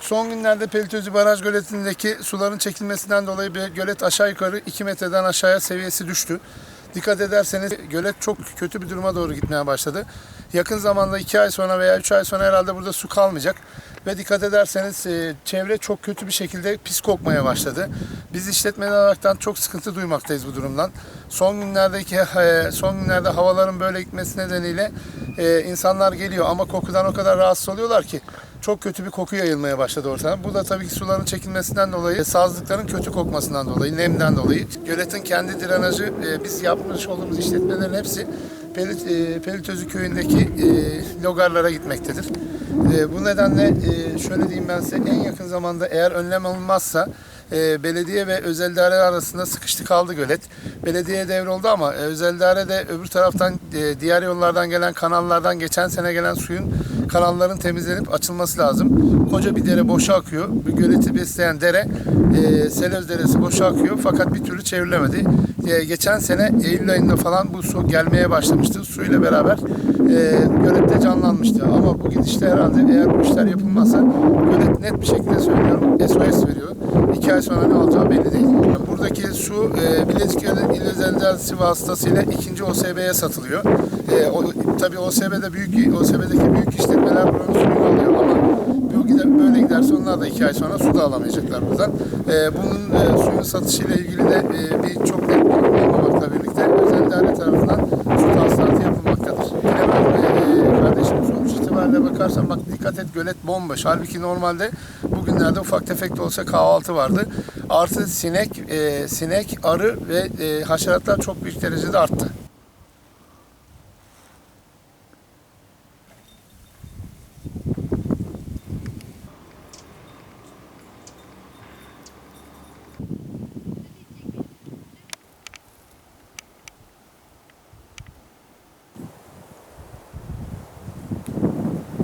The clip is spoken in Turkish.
Son günlerde Pelitözü Baraj Göleti'ndeki suların çekilmesinden dolayı bir gölet aşağı yukarı 2 metreden aşağıya seviyesi düştü. Dikkat ederseniz gölet çok kötü bir duruma doğru gitmeye başladı. Yakın zamanda 2 ay sonra veya 3 ay sonra herhalde burada su kalmayacak. Ve dikkat ederseniz e, çevre çok kötü bir şekilde pis kokmaya başladı. Biz işletmeler olaraktan çok sıkıntı duymaktayız bu durumdan. Son günlerdeki e, son günlerde havaların böyle gitmesi nedeniyle e, insanlar geliyor ama kokudan o kadar rahatsız oluyorlar ki çok kötü bir koku yayılmaya başladı ortadan. Bu da tabii ki suların çekilmesinden dolayı, sazlıkların kötü kokmasından dolayı, nemden dolayı. Göletin kendi drenajı, biz yapmış olduğumuz işletmelerin hepsi Pelit, e, Pelitözü köyündeki e, logarlara gitmektedir. E, bu nedenle e, şöyle diyeyim ben size en yakın zamanda eğer önlem alınmazsa e, belediye ve özel idare arasında sıkıştı kaldı gölet. Belediyeye devroldu ama e, özel idare de öbür taraftan e, diğer yollardan gelen kanallardan geçen sene gelen suyun kanalların temizlenip açılması lazım. Koca bir dere boşa akıyor. Bu göleti besleyen dere e, Selöz Deresi boşa akıyor fakat bir türlü çevrilemedi. E, geçen sene Eylül ayında falan bu su gelmeye başlamıştı. Suyla beraber e, gölette canlanmıştı. Ama bu gidişte herhalde eğer bu işler yapılmazsa gölet net bir şekilde söylüyorum SOS veriyor. İki ay sonra ne olacağı belli değil. Buradaki su e, Bilecik İl vasıtasıyla ikinci OSB'ye satılıyor. E, o, tabii OSB'de büyük OSB'deki büyük işletmeler buranın suyunu alıyor ama bu gider, böyle giderse da iki ay sonra su da alamayacaklar buradan. E, bunun e, suyun satışıyla ilgili de e, bir çok net bir olmamakla birlikte özel idare tarafından su tahsilatı yapılmaktadır. Bilemem e, kardeşim sonuç itibariyle bakarsan bak dikkat et gölet bomboş. Halbuki normalde bugünlerde ufak tefek de olsa kahvaltı vardı. Artı sinek, e, sinek, arı ve e, haşeratlar çok büyük derecede arttı.